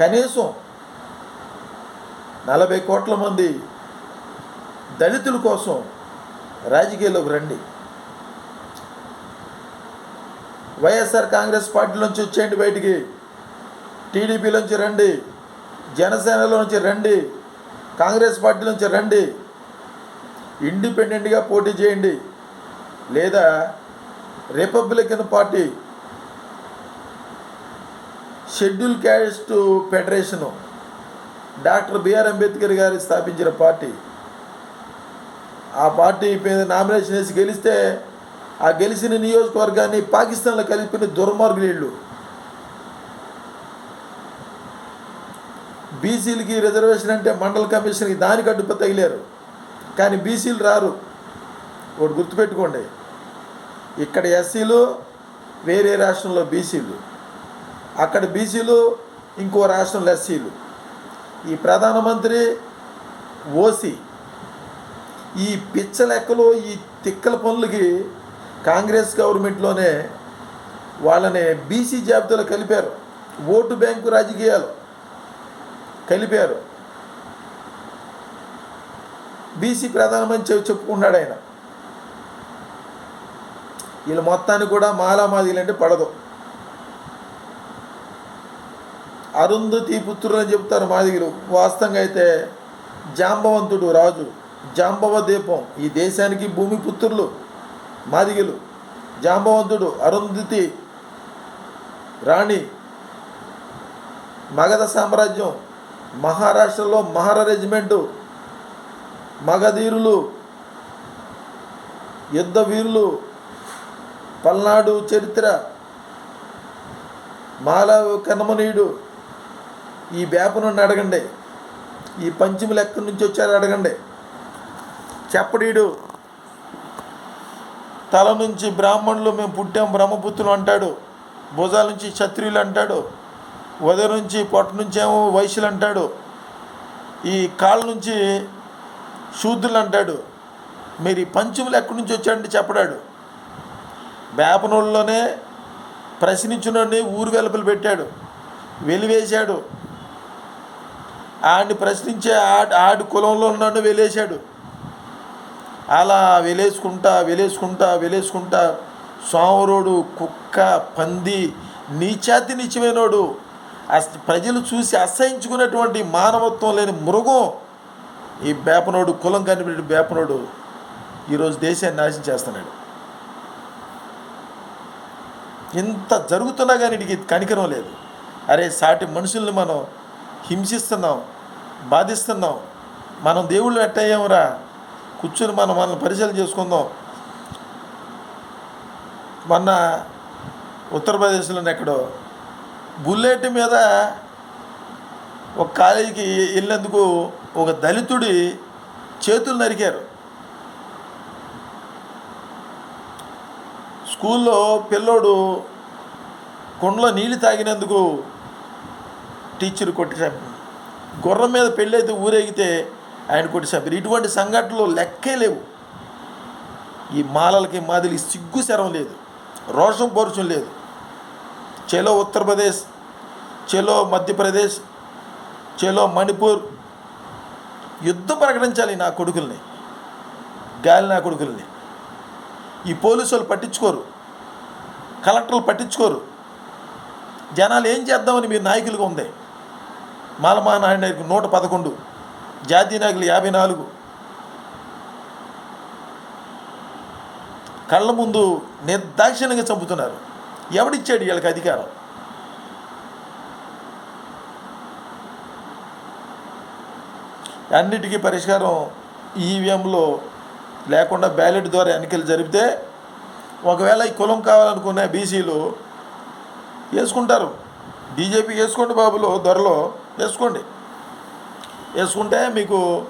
కనీసం నలభై కోట్ల మంది దళితుల కోసం రాజకీయాల్లోకి రండి. వైఎస్ఆర్ కాంగ్రెస్ పార్టీలోంచి వచ్చేయండి బయటికి. టీడీపీలోంచి రండి. జనసేనలో నుంచి రండి. కాంగ్రెస్ పార్టీలోంచి రండి. ఇండిపెండెంట్గా పోటీ చేయండి. లేదా Republican party schedule caste federation. Doctor B R Ambedkar garu స్థాపించిన పార్టీ. ఆ పార్టీ మీద నామినేషన్ వేసి గెలిస్తే ఆ గెలిచిన నియోజకవర్గాన్ని పాకిస్తాన్లో కలిపిన దుర్మార్గులు బీసీలకి రిజర్వేషన్ అంటే మండల కమిషన్కి దానికి అడ్డుప తగిలేరు. కానీ బీసీలు రారు. ఒకటి గుర్తుపెట్టుకోండి. ఇక్కడ ఎస్సీలు వేరే రాష్ట్రంలో బీసీలు. అక్కడ బీసీలు ఇంకో రాష్ట్రంలో ఎస్సీలు ఈ ప్రధానమంత్రి ఓసీ ఈ పిచ్చ లెక్కలు ఈ తిక్కల పనులకి కాంగ్రెస్ గవర్నమెంట్లోనే వాళ్ళని బీసీ జాబితాలో కలిపారు. ఓటు బ్యాంకు రాజకీయాలు కలిపారు. బీసీ ప్రధానమంత్రి చెప్పుకున్నాడు ఆయన. వీళ్ళు మొత్తాన్ని కూడా మాలామాదిలు అంటే పడదు. అరుంధతి పుత్రులు అని చెప్తారు మాదిగులు వాస్తవంగా అయితే జాంబవంతుడు రాజు జాంబవ దీపం ఈ దేశానికి భూమి పుత్రులు మాదిగలు జాంబవంతుడు అరుంధతి రాణి మగధ సామ్రాజ్యం మహారాష్ట్రలో మహార రెజిమెంటు మగధీరులు యుద్ధ వీరులు పల్నాడు చరిత్ర మాల కనమనీయుడు ఈ వేప నుండి అడగండి. ఈ పంచములు ఎక్కడి నుంచి వచ్చారో అడగండి. చెప్పడీడు తల నుంచి బ్రాహ్మణులు మేము పుట్టాం బ్రహ్మపుత్రులు అంటాడు. భుజాల నుంచి క్షత్రియులు అంటాడు. ఉదయం నుంచి పొట్ట నుంచి ఏమో వైశ్యులు అంటాడు. ఈ కాళ్ళ నుంచి శూద్రులు అంటాడు. మీరు ఈ పంచములు ఎక్కడి నుంచి వచ్చాడంటే చెప్పడాడు. వేపనోళ్ళలోనే ప్రశ్నించునని ఊరు వెలుపలు పెట్టాడు. వెలివేశాడు. ఆడిని ప్రశ్నించే ఆడి ఆడి కులంలో ఉన్నాడు వెలేశాడు. అలా వెలేసుకుంటా వెలేసుకుంటా వెలేసుకుంటా సోమరుడు కుక్క పంది నీచాతి నిత్యమైనోడు అస్ ప్రజలు చూసి అసహించుకునేటువంటి మానవత్వం లేని మృగం ఈ బేపనోడు కులం కనిపెట్టి బేపనోడు ఈరోజు దేశాన్ని నాశనం చేస్తున్నాడు. ఇంత జరుగుతున్నా కానీ వీడికి కనికరం లేదు. అరే సాటి మనుషుల్ని మనం హింసిస్తున్నాం. బాధిస్తున్నాం. మనం దేవుళ్ళు ఎట్టయ్యామురా? కూర్చుని మనం మనల్ని పరిశీలన చేసుకుందాం. మొన్న ఉత్తరప్రదేశ్లోనే ఎక్కడో బుల్లెట్ మీద ఒక కాలేజీకి వెళ్ళేందుకు ఒక దళితుడి చేతులు నరికారు. స్కూల్లో పిల్లోడు కుండలో నీళ్ళు తాగినందుకు టీచర్ కొట్టి చంపారు గుర్రం మీద పెళ్ళైతే ఊరేగితే ఆయన కొట్టి చంపారు. ఇటువంటి సంఘటనలు లెక్కే లేవు. ఈ మాలలకి మాదిలి సిగ్గు శరం లేదు. రోషం పౌరుషం లేదు. చెలో ఉత్తరప్రదేశ్ చెలో మధ్యప్రదేశ్ చెలో మణిపూర్ యుద్ధం ప్రకటించాలి నా కొడుకుల్ని గాలి నా కొడుకుల్ని. ఈ పోలీసు వాళ్ళు పట్టించుకోరు. కలెక్టర్లు పట్టించుకోరు. జనాలు ఏం చేద్దామని మీరు నాయకులుగా ఉంది మాలమా నాయుడు నూట పదకొండు జాతీయ నాయకులు యాభై నాలుగు. కళ్ళ ముందు నిర్దాక్షిణ్యంగా చంపుతున్నారు. ఎవడిచ్చాడు వీళ్ళకి అధికారం? అన్నిటికీ పరిష్కారం ఈవీఎంలో లేకుండా బ్యాలెట్ ద్వారా ఎన్నికలు జరిపితే ఒకవేళ ఈ కులం కావాలనుకునే బీసీలు వేసుకుంటారు. బీజేపీ వేసుకోండి బాబులో ధరలో వేసుకోండి. వేసుకుంటే మీకు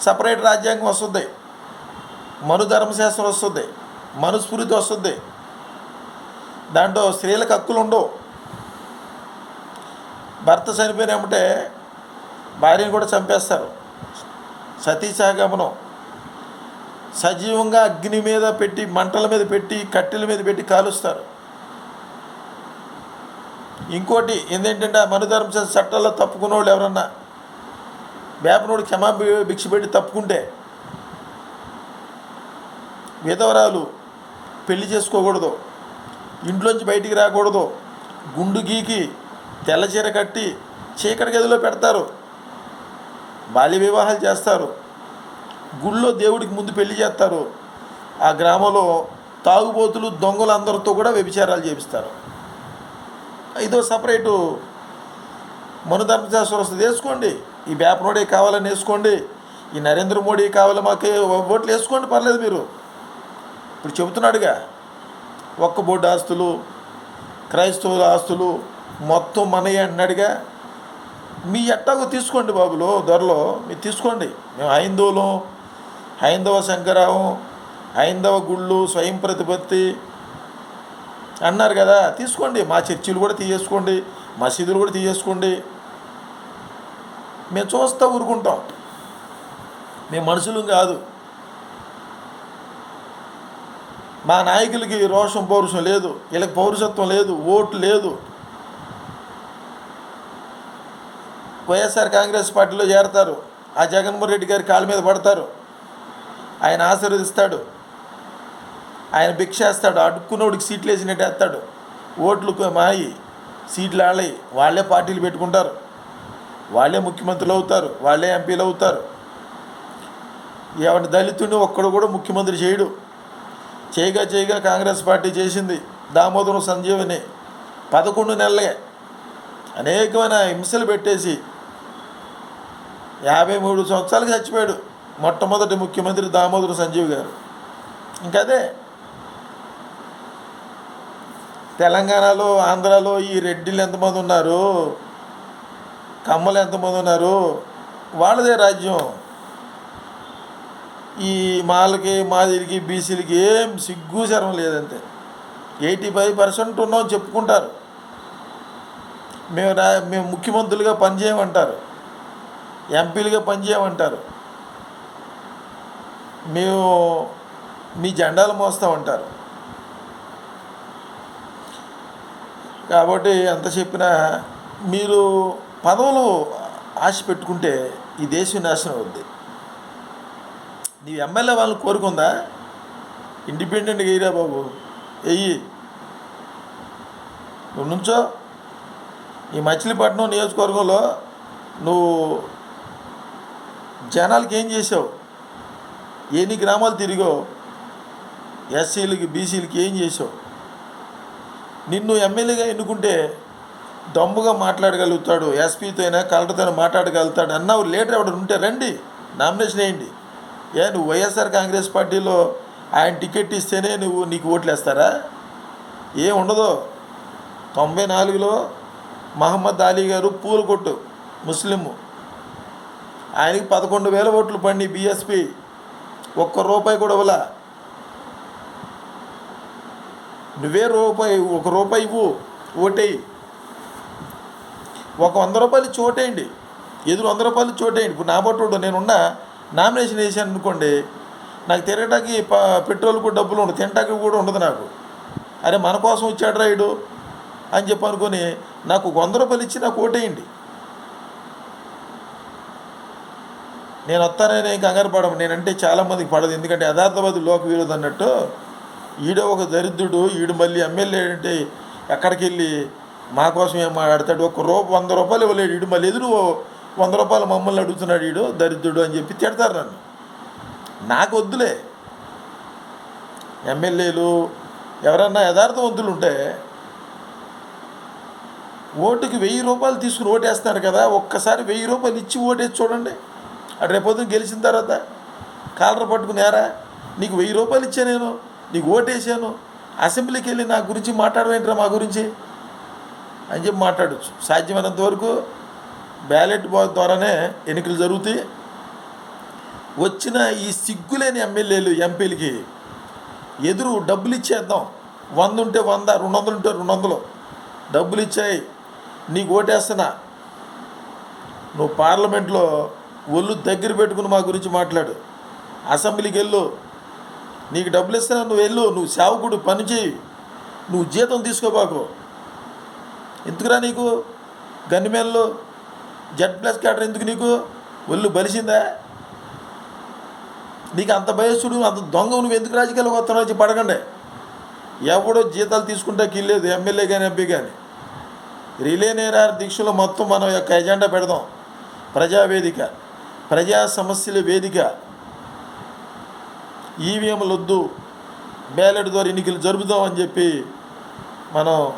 సపరేట్ రాజ్యాంగం వస్తుంది. మను ధర్మశాస్త్రం వస్తుంది. మనుస్ఫూర్తి వస్తుంది. దాంట్లో స్త్రీలకు హక్కులు ఉండవు. భర్త చనిపోయినామంటే భార్యను కూడా చంపేస్తారు. సతీసాగమనం సజీవంగా అగ్ని మీద పెట్టి మంటల మీద పెట్టి కట్టెల మీద పెట్టి కాలుస్తారు. ఇంకోటి ఏంటంటే మనుధర్మ చట్టాల్లో తప్పుకున్న వాళ్ళు ఎవరన్నా వేపనోడు క్షమా భిక్ష పెట్టి తప్పుకుంటే విధవరాలు పెళ్ళి చేసుకోకూడదు ఇంట్లోంచి బయటికి రాకూడదు గుండు గీకి తెల్ల చీర కట్టి చీకటి గదిలో పెడతారు బాల్య వివాహాలు చేస్తారు గుళ్ళో దేవుడికి ముందు పెళ్ళి చేస్తారు ఆ గ్రామంలో తాగుబోతులు దొంగలు అందరితో కూడా వ్యభిచారాలు చేపిస్తారు. ఇదో సపరేటు మనుధర్మశాస్త్రం వస్తుంది వేసుకోండి. ఈ వేపనోడే కావాలని వేసుకోండి. ఈ నరేంద్ర మోడీ కావాలి మాకు ఓట్లు వేసుకోండి పర్లేదు మీరు. ఇప్పుడు చెబుతున్నాడుగా ఒక్క బోర్డు ఆస్తులు క్రైస్తవుల ఆస్తులు మొత్తం మనయ్య అన్నాడుగా మీ ఎట్టాగో తీసుకోండి బాబులో ధరలో మీరు తీసుకోండి. మేము హైందవులం హైందవ శంకరావం హైందవ గుళ్ళు స్వయం ప్రతిపత్తి అన్నారు కదా తీసుకోండి. మా చర్చిలు కూడా తీసేసుకోండి మసీదులు కూడా తీసేసుకోండి మేము చూస్తూ ఊరుకుంటాం. మేము మనుషులు కాదు. మా నాయకులకి రోషం పౌరుషం లేదు. వీళ్ళకి పౌరుషత్వం లేదు ఓటు లేదు. వైఎస్ఆర్ కాంగ్రెస్ పార్టీలో చేరతారు. ఆ జగన్మోహన్ రెడ్డి గారి కాళ్ళ మీద పడతారు. ఆయన ఆశీర్వదిస్తాడు. ఆయన భిక్షేస్తాడు అడుక్కున్నోడికి సీట్లు వేసినట్టు వేస్తాడు ఓట్లు మాయి సీట్లు ఆడాయి వాళ్ళే పార్టీలు పెట్టుకుంటారు. వాళ్ళే ముఖ్యమంత్రులు అవుతారు. వాళ్ళే ఎంపీలు అవుతారు. ఎవరి దళితుడిని ఒక్కడు కూడా ముఖ్యమంత్రి చేయడు. చేయగా చేయగా కాంగ్రెస్ పార్టీ చేసింది దామోదరం సంజీవని పదకొండు నెలలే అనేకమైన హింసలు పెట్టేసి యాభై మూడు సంవత్సరాలకు చచ్చిపోయాడు మొట్టమొదటి ముఖ్యమంత్రి దామోదర సంజీవ్ గారు. ఇంకదే తెలంగాణలో ఆంధ్రాలో ఈ రెడ్డిలు ఎంతమంది ఉన్నారు? కమ్మలు ఎంతమంది ఉన్నారు? వాళ్ళదే రాజ్యం. ఈ మాలకి మాదిరికి బీసీలకి ఏం సిగ్గు శరం లేదంతే. ఎయిటీ ఫైవ్ పర్సెంట్ ఉన్నాం చెప్పుకుంటారు. మేము రా మేము ముఖ్యమంత్రులుగా పనిచేయమంటారు. ఎంపీలుగా పనిచేయమంటారు. మేము మీ జెండాలు మోస్తామంటారు. కాబట్టి ఎంత చెప్పినా మీరు పదవులు ఆశ పెట్టుకుంటే ఈ దేశం నాశనం అవుద్ది. నీ ఎమ్మెల్యే వాళ్ళని కోరుకుందా ఇండిపెండెంట్గా ఎయ్యరా బాబు. వెయ్యి నువ్వు నుంచో. ఈ మచిలీపట్నం నియోజకవర్గంలో నువ్వు జనాలకి ఏం చేసావు? ఎన్ని గ్రామాలు తిరిగో ఎస్సీలకి బీసీలకి ఏం చేసావు? నిన్ను ఎమ్మెల్యేగా ఎన్నుకుంటే దమ్ముగా మాట్లాడగలుగుతాడు ఎస్పీతో అయినా కలెక్టర్తో మాట్లాడగలుగుతాడు అన్నావు లీడర్ ఎవడు ఉంటే రండి నామినేషన్ వేయండి. ఏ నువ్వు వైఎస్ఆర్ కాంగ్రెస్ పార్టీలో ఆయన టికెట్ ఇస్తేనే నువ్వు నీకు ఓట్లు వేస్తారా? ఏం ఉండదు. తొంభై నాలుగులో మహమ్మద్ అలీ గారు పూలకొట్టు ముస్లిము. ఆయనకి పదకొండు వేల ఓట్లు పండి బీఎస్పీ ఒక్క రూపాయి కూడా ఇవ్వలే. నువ్వే రూపాయి ఒక రూపాయి ఇవ్వు ఓటేయి. ఒక వంద రూపాయలు చోటేయండి ఎదురు వంద రూపాయలు చోటేయండి ఇప్పుడు నా పట్టుడు నేనున్నా నామినేషన్ వేసాను అనుకోండి నాకు తిరగటానికి ప పెట్రోల్ కూడా డబ్బులు ఉండదు తినటానికి కూడా ఉండదు నాకు. అరే మన కోసం వచ్చాడు రాయుడు అని చెప్పి అనుకొని నాకు వంద రూపాయలు ఇచ్చి నాకు ఓటేయండి. నేను వస్తానని కంగారు పడము. నేనంటే చాలామందికి పడదు. ఎందుకంటే యథార్థవాది లోక విరోధం అన్నట్టు ఈడో ఒక దరిద్రుడు ఈడు మళ్ళీ ఎమ్మెల్యే అంటే ఎక్కడికి వెళ్ళి మా కోసం ఏం మాట్లాడతాడు? ఒక రూప వంద రూపాయలు ఇవ్వలేడు. ఈడు మళ్ళీ ఎదురు వంద రూపాయలు మమ్మల్ని అడుగుతున్నాడు ఈడు దరిద్రుడు అని చెప్పి తిడతారు నన్ను. నాకు వద్దులే. ఎమ్మెల్యేలు ఎవరన్నా యథార్థవంతులు ఉంటే ఓటుకి వెయ్యి రూపాయలు తీసుకుని ఓటేస్తున్నారు కదా ఒక్కసారి వెయ్యి రూపాయలు ఇచ్చి ఓటేసి చూడండి. అటు రేపొద్దున గెలిచిన తర్వాత కాలర్ పట్టుకునేరా నీకు వెయ్యి రూపాయలు ఇచ్చా నేను? నీకు ఓటేసాను. అసెంబ్లీకి వెళ్ళి నా గురించి మాట్లాడవేంట్రా మా గురించి? అని చెప్పి మాట్లాడచ్చు. సాధ్యమైనంత వరకు బ్యాలెట్ బాక్స్ ద్వారానే ఎన్నికలు జరుగుతాయి. వచ్చిన ఈ సిగ్గులేని ఎమ్మెల్యేలు ఎంపీలకి ఎదురు డబ్బులు ఇచ్చేద్దాం. వంద ఉంటే వంద రెండు వందలు ఉంటే రెండు వందలు. డబ్బులు ఇచ్చాయి. నీకు ఓటేస్తున్నా. నువ్వు పార్లమెంట్లో ఒళ్ళు దగ్గర పెట్టుకుని మా గురించి మాట్లాడు. అసెంబ్లీకి వెళ్ళు. నీకు డబ్బులు ఇస్తున్నా నువ్వు వెళ్ళు నువ్వు సేవకుడు పని చేయి. నువ్వు జీతం తీసుకోబాకు ఎందుకురా నీకు? గన్నిమేన్లు జెడ్ ప్లస్ క్యాటర్ ఎందుకు నీకు? ఒళ్ళు బలిసిందా? నీకు అంత భయస్సుడు అంత దొంగ నువ్వు ఎందుకు రాజకీయాలకు వస్తున్నావు? వచ్చి పడకండి. ఎవడో జీతాలు తీసుకుంటే కిల్లేదు ఎమ్మెల్యే కానీ ఎంపీ కానీ రిలే నేరార్ దీక్షలో మొత్తం మనం యొక్క ఎజెండా పెడదాం. ప్రజావేదిక ప్రజా సమస్యల వేదిక. ఈవీఎంలు వద్దు బ్యాలెట్ ద్వారా ఎన్నికలు జరుపుదామని చెప్పి మనం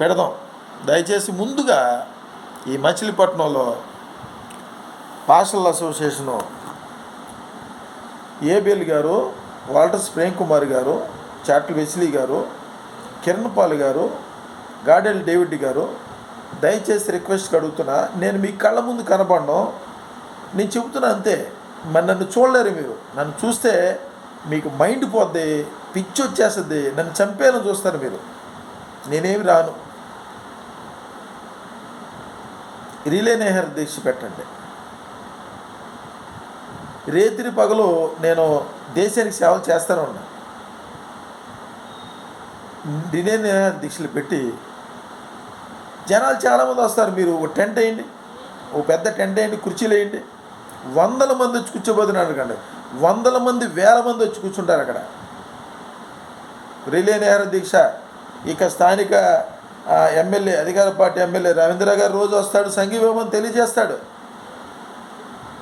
పెడదాం. దయచేసి ముందుగా ఈ మచిలీపట్నంలో పాస్టల్ association ABL garu Walters Prem Kumar garu Chatla Wesley గారు కిరణ్ పాల్ గారు గాడెల్ డేవిడ్ గారు దయచేసి రిక్వెస్ట్ అడుగుతున్నా నేను మీ కళ్ళ ముందు కనపడను నేను చెబుతున్నా అంతే. మరి నన్ను చూడలేరు మీరు. నన్ను చూస్తే మీకు మైండ్ పోద్ది పిచ్చి వచ్చేస్తుంది నన్ను చంపేయాలని చూస్తారు మీరు. నేనేమి రాను. రిలే నేహర్ దీక్ష పెట్టండి. రేతిరి పగలు నేను దేశానికి సేవలు చేస్తూనే ఉన్నా. రిలే నేహర్ దీక్షలు పెట్టి జనాలు చాలామంది వస్తారు మీరు ఒక టెంట్ వేయండి ఓ పెద్ద టెంట్ వేయండి కుర్చీలు వేయండి వందల మంది వచ్చి కూర్చోబోతున్నారు అడగండి వందల మంది వేల మంది వచ్చి కూర్చుంటారు అక్కడ. రిలే నేహర దీక్ష. ఇక స్థానిక ఎమ్మెల్యే అధికార పార్టీ ఎమ్మెల్యే రవీంద్ర గారు రోజు వస్తాడు సంఘీభావం తెలియజేస్తాడు.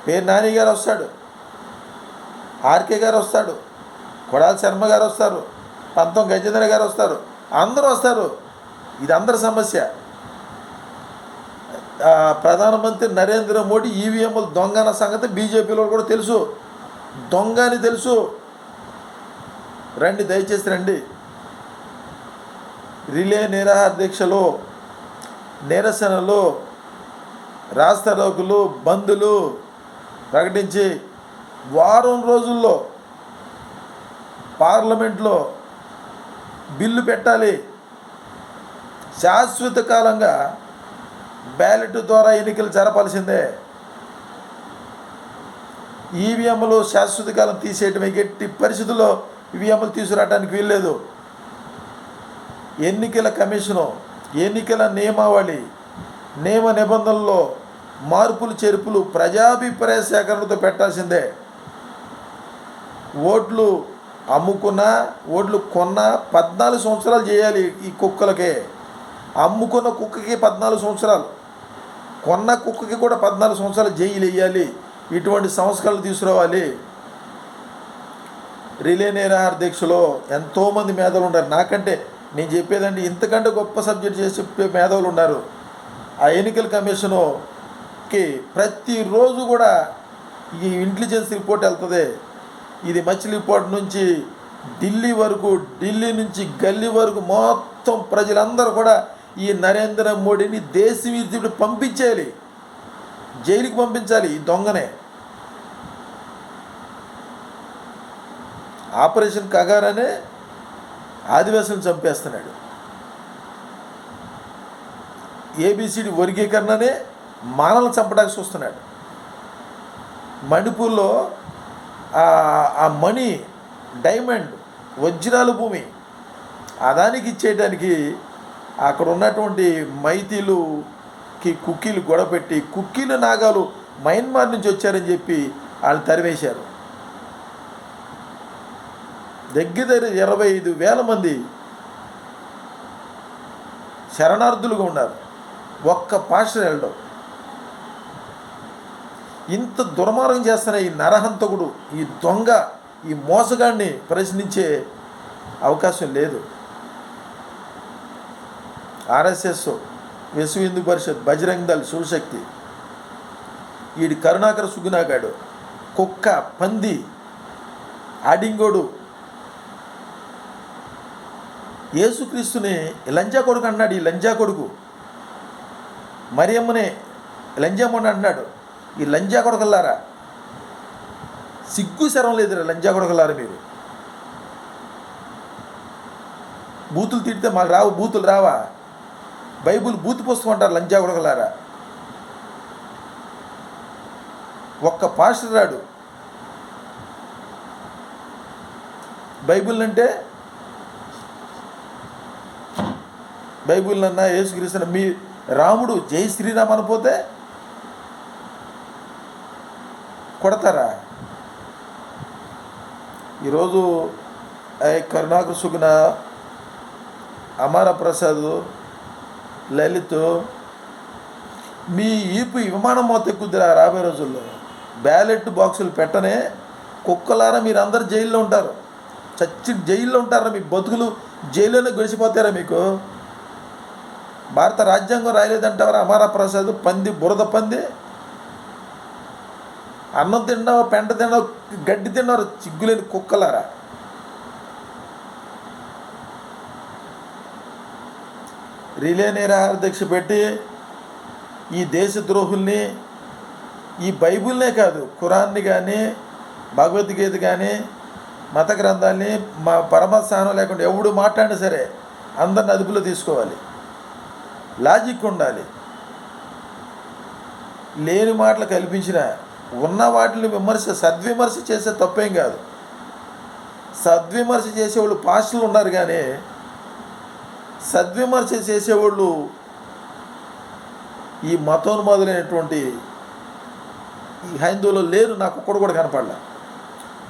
పేరు నాని గారు వస్తాడు. ఆర్కే గారు వస్తాడు. కొడాల శర్మ గారు వస్తారు. పంతం గజేంద్ర గారు వస్తారు. అందరూ వస్తారు. ఇది అందరి సమస్య. ప్రధానమంత్రి నరేంద్ర మోడీ ఈవీఎంలు దొంగన సంగతి బీజేపీలో కూడా తెలుసు. దొంగ అని తెలుసు. రండి దయచేసి రండి. రిలే నిరాహార దీక్షలు నిరసనలు రాస్తారోకులు బంధులు ప్రకటించి వారం రోజుల్లో పార్లమెంట్లో బిల్లు పెట్టాలి. శాశ్వత కాలంగా బ్యాలెట్ ద్వారా ఎన్నికలు జరపాల్సిందే. ఈవీఎంలు శాశ్వత కాలం తీసేయటం ఎట్టి పరిస్థితుల్లో ఈవీఎంలు తీసుకురావడానికి వీల్లేదు. ఎన్నికల కమిషను ఎన్నికల నియమావళి నియమ నిబంధనల్లో మార్పులు చేర్పులు ప్రజాభిప్రాయ సేకరణతో పెట్టాల్సిందే. ఓట్లు అమ్ముకున్నా ఓట్లు కొన్నా పద్నాలుగు సంవత్సరాలు చేయాలి ఈ కుక్కలకే. అమ్ముకున్న కుక్కకి పద్నాలుగు సంవత్సరాలు. కొన్న కుక్కకి కూడా పద్నాలుగు సంవత్సరాలు జైలు వేయాలి. ఇటువంటి సంస్కరణలు తీసుకురావాలి. రిలే నిరాహార దీక్షలో ఎంతోమంది మేధావులు ఉన్నారు. నాకంటే నేను చెప్పేదండి ఇంతకంటే గొప్ప సబ్జెక్ట్ చేసి చెప్పే మేధావులు ఉన్నారు. ఆ ఎన్నికల కమిషనుకి ప్రతిరోజు కూడా ఈ ఇంటెలిజెన్స్ రిపోర్ట్ వెళ్తుంది. ఇది మచిలీపట్నం నుంచి ఢిల్లీ వరకు ఢిల్లీ నుంచి గల్లీ వరకు మొత్తం ప్రజలందరూ కూడా ఈ నరేంద్ర మోడీని దేశ విద్యుడు పంపించేయాలి. జైలుకి పంపించాలి ఈ దొంగనే. ఆపరేషన్ కగారనే ఆదివాసులను చంపేస్తున్నాడు. ఏబిసిడి వర్గీకరణనే మానవులను చంపడానికి చూస్తున్నాడు. మణిపూర్లో ఆ- మణి డైమండ్ వజ్రాల భూమి అదానికి ఇచ్చేయడానికి అక్కడ ఉన్నటువంటి మైతీలు కి కుక్కీలు గొడపెట్టి కుక్కీలు నాగాలు మయన్మార్ నుంచి వచ్చారని చెప్పి వాళ్ళు తరివేశారు దగ్గర దగ్గర ఇరవై ఐదు వేల మంది శరణార్థులుగా ఉన్నారు. ఒక్క పాస్టర్ వెళ్ళడం. ఇంత దుర్మార్గం చేస్తున్న ఈ నరహంతకుడు ఈ దొంగ ఈ మోసగాడిని ప్రశ్నించే అవకాశం లేదు. ఆర్ఎస్ఎస్ విశ్వ హిందూ పరిషత్? బజరంగ్ దళ్ శివశక్తి. వీడి కరుణాకర సుగునాగాడు కుక్క పంది ఆడింగోడు. యేసుక్రీస్తుని లంజా కొడుకు అన్నాడు ఈ లంజా కొడుకు. మరియమ్మనే లంజామని అన్నాడు ఈ లంజా కొడుకల్లారా సిగ్గు శరం లేదురా లంజా కొడుకల్లారా మీరు. బూతులు తిడితే మాకు రావు బూతులు రావా? బైబుల్ బూతి పుస్తకం అంటారు లంజా ఒక్క పాస్టర్ రాడు. బైబిల్ అంటే బైబిల్ అన్న యేసుక్రీస్తున్న మీ రాముడు జై శ్రీరామ్ అనిపోతే కొడతారా? ఈరోజు ఐ సుగుణ అమర ప్రసాద్ లలిత్ మీ ఈపు విమానం మోత ఎక్కుద్దిరా రాబోయే రోజుల్లో. బ్యాలెట్ బాక్సులు పెట్టనే కుక్కలారా మీరు అందరు జైల్లో ఉంటారు. చచ్చి జైల్లో ఉంటారా మీ బతుకులు? జైల్లోనే గడిచిపోతారా మీకు? భారత రాజ్యాంగం రాయలేదంటారా అమారా ప్రసాద్ పంది బురద పంది? అన్నం తిన్నావు పెంట తిన్నావు గడ్డి తిన్నారు చిగ్గులేని కుక్కలారా? రిలే నిరాహార దీక్ష పెట్టి ఈ దేశ ద్రోహుల్ని ఈ బైబిల్నే కాదు ఖురాన్ని కానీ భగవద్గీత కానీ మత గ్రంథాల్ని మా పరమస్థానం లేకుండా ఎవడు మాట్లాడినా సరే అందరిని అదుపులో తీసుకోవాలి. లాజిక్ ఉండాలి. లేని మాటలు కల్పించిన ఉన్న వాటిని విమర్శ సద్విమర్శ చేసే తప్పేం కాదు. సద్విమర్శ చేసేవాళ్ళు పాస్టులు ఉన్నారు కానీ సద్విమర్శ చేసేవాళ్ళు ఈ మతోన్మాదులైనటువంటి ఈ హైందువులు లేరు నాకు ఒక్కడు కూడా కనపడలే.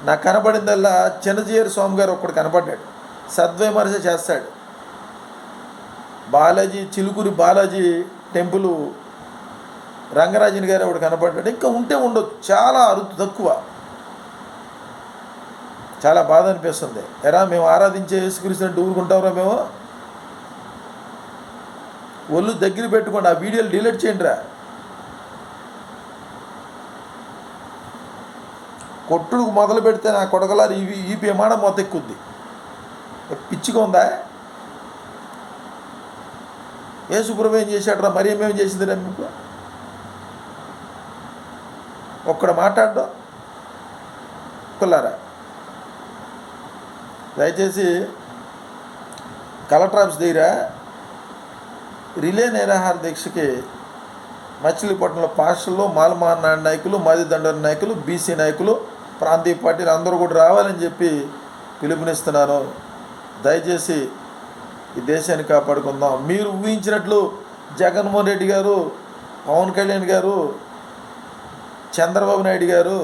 నాకు కనపడిందల్లా చిన్నజీయర్ స్వామి గారు ఒక్కడు కనపడ్డాడు. సద్విమర్శ చేస్తాడు. బాలాజీ చిలుకూరి బాలాజీ టెంపుల్ రంగరాజన్ గారు ఒకటి కనపడ్డాడు. ఇంకా ఉంటే ఉండొచ్చు. చాలా అరుదు తక్కువ. చాలా బాధ అనిపిస్తుంది. ఎరా మేము ఆరాధించే యేసుక్రీస్తుని ఊరుకుంటావురా మేము? ఒళ్ళు దగ్గర పెట్టుకోండి ఆ వీడియోలు డిలీట్ చేయండి రా. కొట్టుడు మొదలు పెడితే నా కొడగలారు ఇవి ఈ పేమాడ మొత్తం పిచ్చిగా ఉందా? యేసుప్రభు ఏం చేశాడు రా మరి ఏమేమి చేసిందిరా మీకు? ఒక్కడ మాట్లాడడం కుల్లారా దయచేసి కలెక్టర్ ఆఫీస్ దగ్గర రిలే నిరాహార దీక్షకి మచిలీపట్నంలో పాస్టర్లు మాలమాన నాయకులు మాది దండల నాయకులు బీసీ నాయకులు ప్రాంతీయ పార్టీలు అందరూ కూడా రావాలని చెప్పి పిలుపునిస్తున్నాను దయచేసి ఈ దేశాన్ని కాపాడుకుందాం. మీరు ఊహించినట్లు జగన్మోహన్ రెడ్డి గారు పవన్ కళ్యాణ్ గారు చంద్రబాబు నాయుడు గారు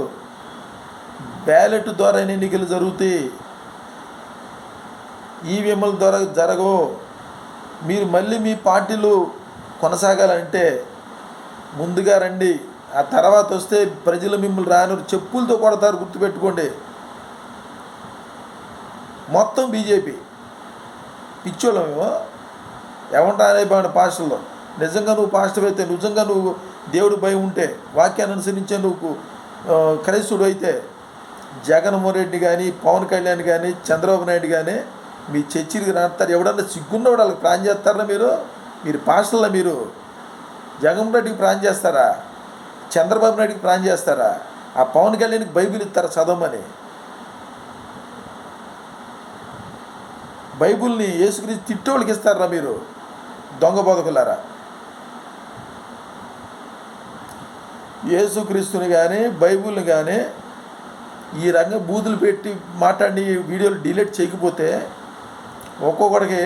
బ్యాలెట్ ద్వారా ఎన్నికలు జరుగుతాయి. ఈవీఎంల ద్వారా జరగవు. మీరు మళ్ళీ మీ పార్టీలు కొనసాగాలంటే ముందుగా రండి. ఆ తర్వాత వస్తే ప్రజలు మిమ్మల్ని రాను చెప్పులతో కొడతారు గుర్తుపెట్టుకోండి. మొత్తం బీజేపీ. పిచ్చోళ్ళం మేము. ఏమంటారే బాగుండే పాస్టర్లో. నిజంగా నువ్వు పాస్టర్ అయితే నిజంగా నువ్వు దేవుడి భయం ఉంటే వాక్యాన్ని అనుసరించే నువ్వు క్రైస్తుడు అయితే జగన్మోహన్ రెడ్డి కానీ పవన్ కళ్యాణ్ కానీ చంద్రబాబు నాయుడు కానీ మీ చర్చికి రాస్తారు ఎవడన్నా సిగ్గున్నవాడు వాళ్ళకి ప్రాణం చేస్తారా మీరు? మీరు పాస్టర్లా మీరు? జగన్ రెడ్డికి ప్రాణం చేస్తారా? చంద్రబాబు నాయుడికి ప్రాణం చేస్తారా? ఆ పవన్ కళ్యాణ్కి బైబిల్ ఇస్తారా చదవమని? బైబిల్ని యేసుక్రీస్తు తిట్టోళ్ళకి ఇస్తారా మీరు? దొంగ బోధకులారా? యేసుక్రీస్తుని కానీ బైబిల్ని కానీ ఈ రంగం బూతులు పెట్టి మాట్లాడి వీడియోలు డిలీట్ చేయకపోతే ఒక్కొక్కడికి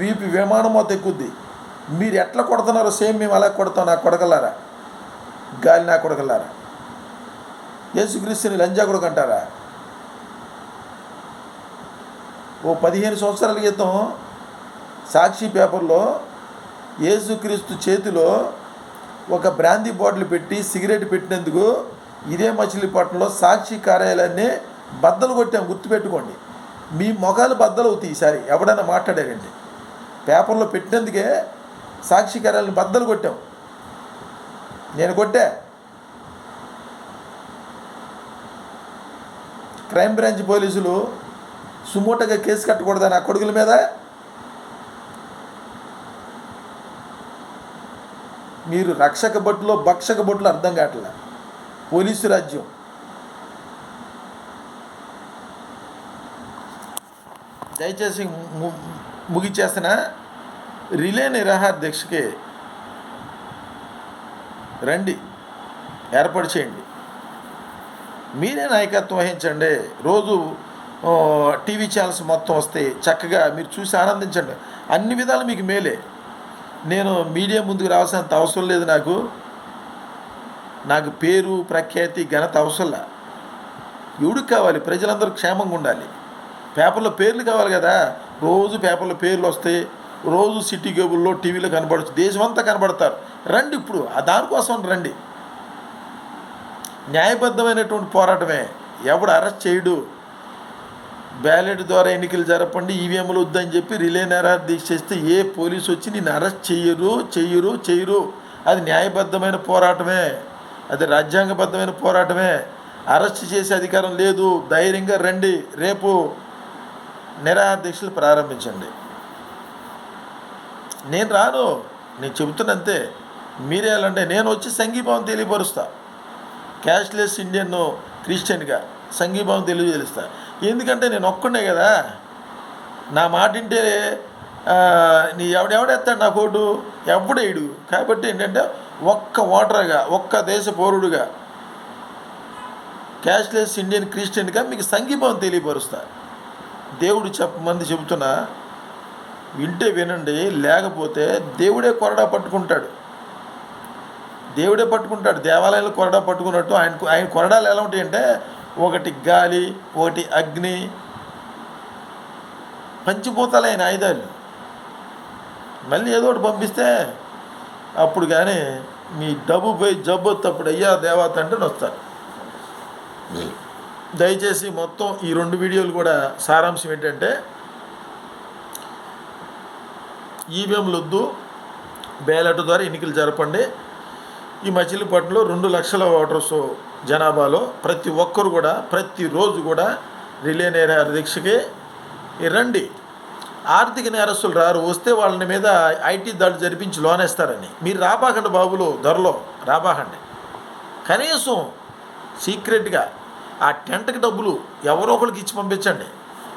వీపి విమానం తెక్కుద్ది మీరు ఎట్లా కొడుతున్నారో సేమ్ మేము అలా కొడతాం నా కొడగలారా గాలి నా కొడగలారా యేసుక్రీస్తుని లంజా కొడుకు అంటారా ఓ పదిహేను సంవత్సరాల క్రితం సాక్షి పేపర్లో యేసుక్రీస్తు చేతిలో ఒక బ్రాందీ బాటిల్ పెట్టి సిగరెట్ పెట్టినందుకు ఇదే మచిలీపట్నంలో సాక్షి కార్యాలయాన్ని బద్దలు కొట్టాం గుర్తుపెట్టుకోండి. మీ మొఖాలు బద్దలు అవుతాయి ఈసారి. ఎవడైనా మాట్లాడారండి పేపర్లో పెట్టినందుకే సాక్షి బద్దలు కొట్టాం. నేను కొట్టా. క్రైమ్ బ్రాంచ్ పోలీసులు సుమూటగా కేసు కట్టకూడదని నా కొడుకుల మీద? మీరు రక్షక బట్టులో భక్షక బట్టులో అర్థం కావట్లే? పోలీసు రాజ్యం. దయచేసి ము- ముగిచేసిన రిలే నిరాహార దీక్షకి రండి. ఏర్పాటు చేయండి. మీరే నాయకత్వం వహించండి. రోజు టీవీ ఛానల్స్ మొత్తం వస్తాయి చక్కగా మీరు చూసి ఆనందించండి. అన్ని విధాలు మీకు మేలే. నేను మీడియా ముందుకు రావాల్సినంత అవసరం లేదు నాకు. నాకు పేరు ప్రఖ్యాతి ఘనత అవసరంలా. ఎవడికి కావాలి? ప్రజలందరూ క్షేమంగా ఉండాలి. పేపర్లో పేర్లు కావాలి కదా. రోజు పేపర్లో పేర్లు వస్తాయి రోజు సిటీ కేబుల్లో టీవీలో కనబడచ్చు. దేశమంతా కనబడతారు. రండి ఇప్పుడు ఆ దానికోసం రండి. న్యాయబద్ధమైనటువంటి పోరాటమే. ఎవడు అరెస్ట్ చేయడు. బ్యాలెట్ ద్వారా ఎన్నికలు జరపండి ఈవీఎంలు వద్దని చెప్పి రిలే నేరాలు దీక్ష చేస్తే ఏ పోలీసు వచ్చి నేను అరెస్ట్ చేయరు చెయ్యరు చేయరు. అది న్యాయబద్ధమైన పోరాటమే. అది రాజ్యాంగబద్ధమైన పోరాటమే. అరెస్ట్ చేసే అధికారం లేదు. ధైర్యంగా రండి. రేపు నిరాహార దీక్షలు ప్రారంభించండి. నేను రాను. నేను చెబుతున్నంతే. మీరే అంటే నేను వచ్చి సంఘీభావం తెలియపరుస్తా. క్యాష్లెస్ ఇండియన్ క్రిస్టియన్గా సంఘీభావం తెలియజేస్తా. ఎందుకంటే నేను ఒక్కడే కదా. నా మాటింటే నీ ఎవడెవడెత్తాడు నా కోటు? ఎవడేయుడు కాబట్టి ఏంటంటే ఒక్క ఓటర్గా ఒక్క దేశ పౌరుడుగా క్యాష్లెస్ ఇండియన్ క్రిస్టియన్గా మీకు సంఘీభావం తెలియపరుస్తా. దేవుడు చెప్పమంది చెబుతున్నా వింటే వినండి లేకపోతే దేవుడే కొరడా పట్టుకుంటాడు. దేవుడే పట్టుకుంటాడు. దేవాలయంలో కొరడా పట్టుకున్నట్టు ఆయన ఆయన కొరడాలు ఎలా ఉంటాయంటే ఒకటి గాలి ఒకటి అగ్ని పంచిపోతాలి ఆయన ఆయుధాలు. మళ్ళీ ఏదో ఒకటి పంపిస్తే అప్పుడు కానీ మీ డబ్బు పోయి జబ్బు వస్తప్పుడు అయ్యా దేవత అంటే వస్తారు hmm. దయచేసి మొత్తం ఈ రెండు వీడియోలు కూడా సారాంశం ఏంటంటే ఈవీఎంలు వద్దు బ్యాలెట్ ద్వారా ఎన్నికలు జరపండి. ఈ మచిలీపట్నంలో రెండు లక్షల ఓటర్స్ జనాభాలో ప్రతి ఒక్కరు కూడా ప్రతిరోజు కూడా రిలే నేర దీక్షకి రండి. ఆర్థిక నేరస్తులు రారు వస్తే వాళ్ళని మీద ఐటీ దాడి జరిపించి లోనేస్తారని. మీరు రాబాకండి బాబులు ధరలో రాబాకండి. కనీసం సీక్రెట్గా ఆ టెంట్కి డబ్బులు ఎవరో ఒకరికి ఇచ్చి పంపించండి.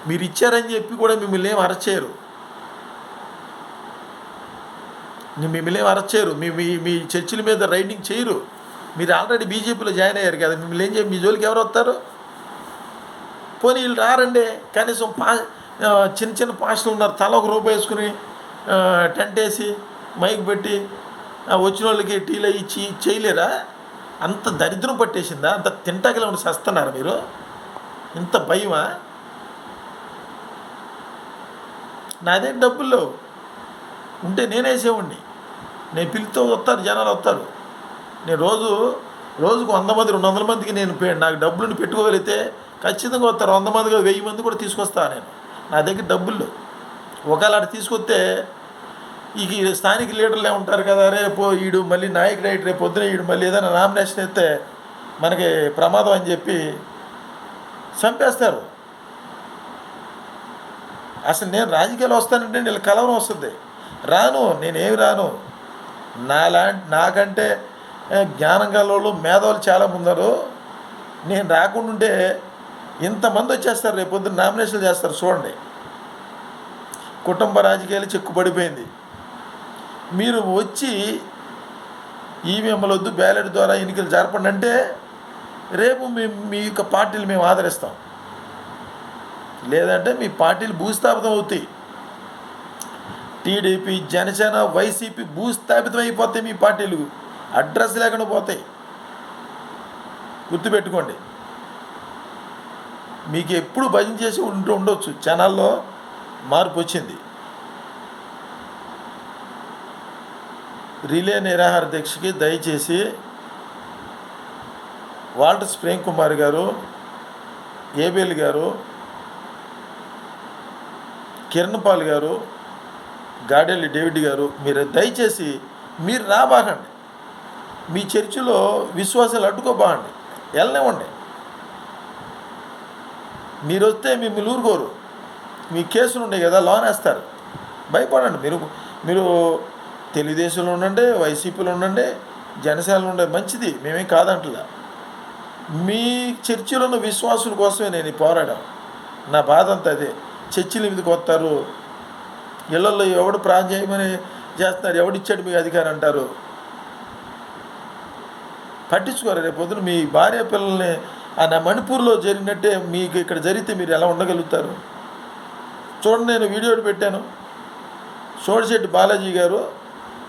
మీరు ఇచ్చారని చెప్పి కూడా మిమ్మల్ని ఏం అరెస్ట్ చేయరు. మిమ్మల్ని ఏం అరెస్ట్ చేయరు. మీ మీ మీ చర్చిల మీద రైడింగ్ చేయరు. మీరు ఆల్రెడీ బీజేపీలో జాయిన్ అయ్యారు కదా మిమ్మల్ని ఏం చేయ మీ జోలికి ఎవరు వస్తారు? పోనీ వీళ్ళు రారండి. కనీసం పా చిన్న చిన్న పాస్టులు ఉన్నారు. తల ఒక రూపాయి వేసుకుని టెంట్ వేసి మైక్ పెట్టి వచ్చిన వాళ్ళకి టీలు ఇచ్చి చేయలేరా? అంత దరిద్రం పట్టేసిందా? అంత తింటాకలే ఉండి సస్తున్నారా మీరు? ఇంత భయమా? నాదే డబ్బులు ఉంటే నేనేసేవాడిని నేను పిలితో వస్తారు జనాలు వస్తారు. నేను రోజు రోజుకు వంద మంది రెండు వందల మందికి నేను నాకు డబ్బులు పెట్టుకోగలిగితే ఖచ్చితంగా వస్తారు. వంద మందిగా వెయ్యి మంది కూడా తీసుకొస్తాను నేను. నా దగ్గర డబ్బులు ఒకవేళ అటు తీసుకొస్తే ఈ స్థానిక లీడర్లే ఉంటారు కదా రేపు వీడు మళ్ళీ నాయకుడు అయ్యి రేపు పొద్దున ఈడు మళ్ళీ ఏదైనా నామినేషన్ అయితే మనకి ప్రమాదం అని చెప్పి చంపేస్తారు. అసలు నేను రాజకీయాలు వస్తానంటే నేను కలవరం వస్తుంది. రాను నేనేమి రాను. నాలా నాకంటే జ్ఞానం గలవాళ్ళు మేధావులు చాలా ఉన్నారు. నేను రాకుండా ఉంటే ఇంతమంది వచ్చేస్తారు రేపు పొద్దున్న నామినేషన్లు చేస్తారు చూడండి. కుటుంబ రాజకీయాలు చిక్కుపడిపోయింది మీరు వచ్చి ఈవీఎంలు వద్దు బ్యాలెట్ ద్వారా ఎన్నికలు జరపండి అంటే రేపు మేము మీ యొక్క పార్టీలు మేము ఆదరిస్తాం. లేదంటే మీ పార్టీలు భూస్థాపితం అవుతాయి. టీడీపీ జనసేన వైసీపీ భూస్థాపితం అయిపోతాయి మీ పార్టీలు. అడ్రస్ లేకుండా పోతాయి. గుర్తుపెట్టుకోండి. మీకు ఎప్పుడు భజన చేసి ఉంటూ ఉండొచ్చు. ఛానల్లో మార్పు వచ్చింది. రిలే నిరాహార దీక్షకి దయచేసి వాల్టర్స్ ప్రేమ్ కుమార్ గారు ఏబిఎల్ గారు కిరణ్ పాల్ గారు గాడెల్లి డేవిడ్ గారు మీరు దయచేసి మీరు రాబాకండి మీ చర్చిలో విశ్వాసాలు అడ్డుకోబాకండి వెళ్ళనివ్వండి. మీరు వస్తే మిమ్మల్ని ఊరుకోరు. మీ కేసులు ఉన్నాయి కదా లోన్ వేస్తారు భయపడండి. మీరు మీరు తెలుగుదేశంలో ఉండండి వైసీపీలో ఉండండి జనసేనలో ఉండే మంచిది మేమేం కాదంటలా. మీ చర్చిలో ఉన్న విశ్వాసుల కోసమే నేను పోరాడాం నా బాధ అంతా అదే. చర్చిల మీదకి వస్తారు. ఇళ్ళలో ఎవడు ప్రాణం చేయమని చేస్తున్నారు ఎవడిచ్చాడు మీకు అధికారం అంటారు. పట్టించుకోరు రేపు పొద్దున మీ భార్య పిల్లల్ని ఆ నా మణిపూర్లో జరిగినట్టే మీకు ఇక్కడ జరిగితే మీరు ఎలా ఉండగలుగుతారు? చూడండి నేను వీడియో పెట్టాను. సోడిశెట్టి బాలాజీ గారు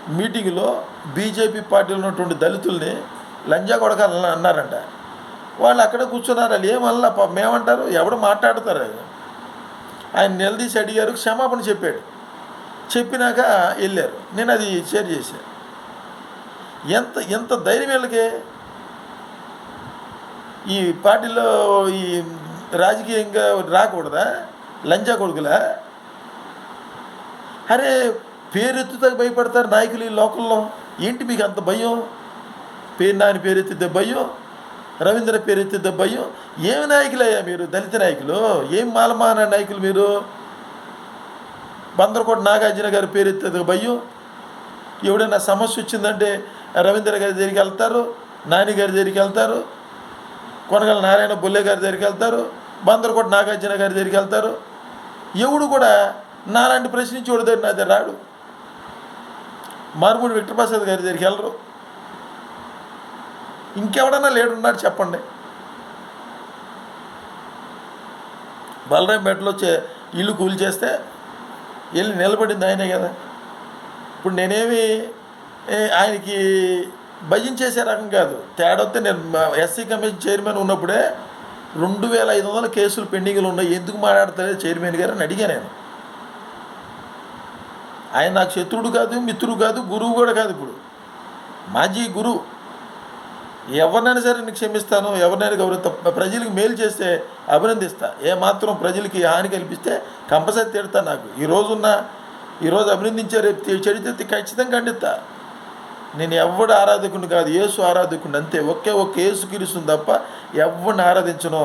మీటింగ్లో బీజేపీ పార్టీలో ఉన్నటువంటి దళితుల్ని లంజా కొడకాలని అన్నారంట. వాళ్ళు అక్కడ కూర్చున్నారు? వాళ్ళు ఏమల్లా మేమంటారు ఎవడు మాట్లాడతారు ఆయన? నిలదీసి అడిగారు క్షమాపణ చెప్పాడు. చెప్పినాక వెళ్ళారు. నేను అది షేర్ చేశాను ఎంత ఎంత ధైర్యం వీళ్ళకి? ఈ పార్టీలో ఈ రాజకీయంగా రాకూడదా? లంచా కొడుకులా? అరే పేరెత్తుతో భయపడతారు నాయకులు ఈ లోకల్లో ఏంటి మీకు అంత భయం? పేరు నాని పేరెత్తితే భయం రవీంద్ర పేరెత్తితే భయం. ఏమి నాయకులయ్యా మీరు? దళిత నాయకులు? ఏం మాలమాన నాయకులు మీరు? బందరకోట నాగార్జున గారి పేరెత్తే భయం? ఎవడైనా సమస్య వచ్చిందంటే రవీంద్ర గారి దగ్గరికి వెళ్తారు నాని గారి దగ్గరికి వెళ్తారు కొనగల నారాయణ బొల్లె గారి దగ్గరికి వెళ్తారు బందరకోట నాగార్జున గారి దగ్గరికి వెళ్తారు. ఎవడు కూడా నాలాంటి ప్రశ్నించేవాడు దగ్గర నా దగ్గర రాడు. మారుమూడి వెంకటప్రసాద్ గారి దగ్గరికి వెళ్ళరు. ఇంకెవడన్నా లేడున్నాడు చెప్పండి. బలరాంపేటలో చే ఇల్లు కూలి చేస్తే వెళ్ళి నిలబడింది ఆయనే కదా. ఇప్పుడు నేనేమి ఆయనకి ఆయనకి భజించేసే రకం కాదు. తేడా వస్తే నేను ఎస్సీ కమిషన్ చైర్మన్ ఉన్నప్పుడే రెండు వేల ఐదు వందల కేసులు పెండింగ్లు ఉన్నాయి. ఎందుకు మాట్లాడతలేదు చైర్మన్ గారు అని అడిగా నేను. ఆయన నాకు శత్రుడు కాదు మిత్రుడు కాదు గురువు కూడా కాదు ఇప్పుడు. మాజీ గురువు ఎవరినైనా సరే నేను క్షమిస్తాను ఎవరినైనా గౌరవ ప్రజలకు మేలు చేస్తే అభినందిస్తా. ఏ మాత్రం ప్రజలకి హాని కల్పిస్తే కంపల్సరీ తిడతా నాకు. ఈ రోజున్న ఈరోజు అభినందించే రేపు చెడితే ఖచ్చితంగా ఖండిస్తా నేను ఎవడు ఆరాధకుని కాదు ఏసు ఆరాధకుని అంతే. ఒకే ఒక్క యేసు క్రీస్తుని తప్ప ఎవరిని ఆరాధించను?